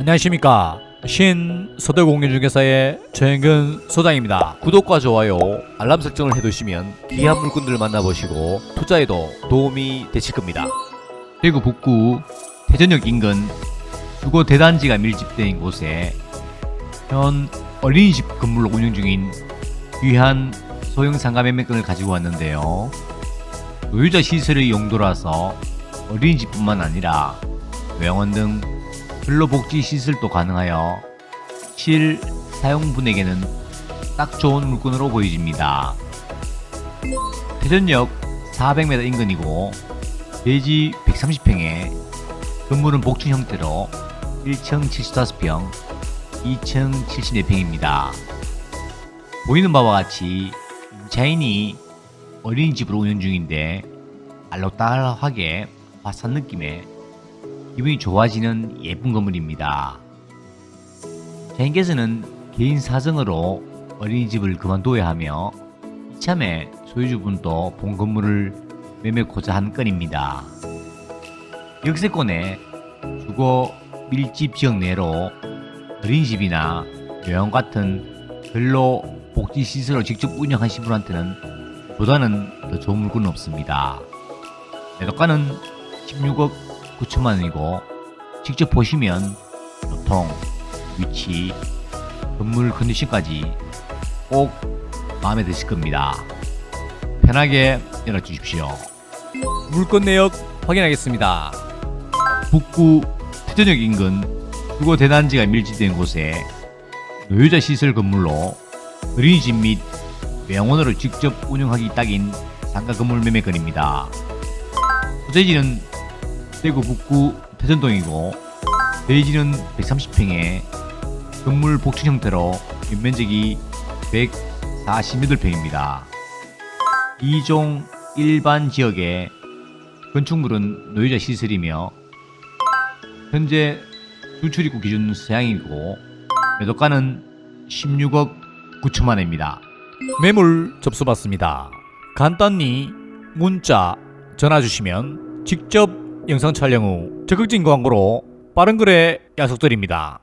안녕하십니까. 신서대공유중개사의 최현근 소장입니다. 구독과 좋아요 알람 설정을 해두시면 귀한 물건들을 만나보시고 투자에도 도움이 되실 겁니다. 대구 북구 대전역 인근 주거 대단지가 밀집된 곳에 현 어린이집 건물로 운영 중인 귀한 소형 상가 매매권을 가지고 왔는데요. 노유자 시설의 용도라서 어린이집뿐만 아니라 요양원 등 근로복지 시설도 가능하여 실 사용분에게는 딱 좋은 물건으로 보여집니다. 대전역 400m 인근이고 대지 130평에 건물은 복층 형태로 1층 75평, 2층 74평입니다. 보이는 바와 같이 임차인이 어린이집으로 운영 중인데 알록달록하게 화사한 느낌에 기분이 좋아지는 예쁜 건물입니다. 자인께서는 개인 사정으로 어린이집을 그만둬야 하며 이참에 소유주분도 본 건물을 매매코자 한 건입니다. 역세권에 주거 밀집 지역 내로 어린이집이나 요양 같은 근로 복지 시설을 직접 운영하신 분한테는 보다는 더 좋은 물건은 없습니다. 매도가는 16억 9천만 원이고 직접 보시면 교통, 위치, 건물 컨디션까지 꼭 마음에 드실 겁니다. 편하게 열어주십시오. 물건 내역 확인하겠습니다 북구 태전역 인근 주거 대단지가 밀집된 곳에 노유자 시설 건물로 어린이집 및 요양원으로 직접 운영하기 딱인 상가 건물 매매건입니다. 소재지는 대구 북구 태전동이고 대지는 130평에 건물 복층 형태로 연면적이 148평입니다. 2종 일반 지역에 건축물은 노유자 시설이며 현재 수출입구 기준 서양이고 매도가는 16억 9천만 원입니다. 매물 접수받습니다 간단히 문자 전화 주시면 직접 영상 촬영 후 적극적인 광고로 빠른 거래 약속드립니다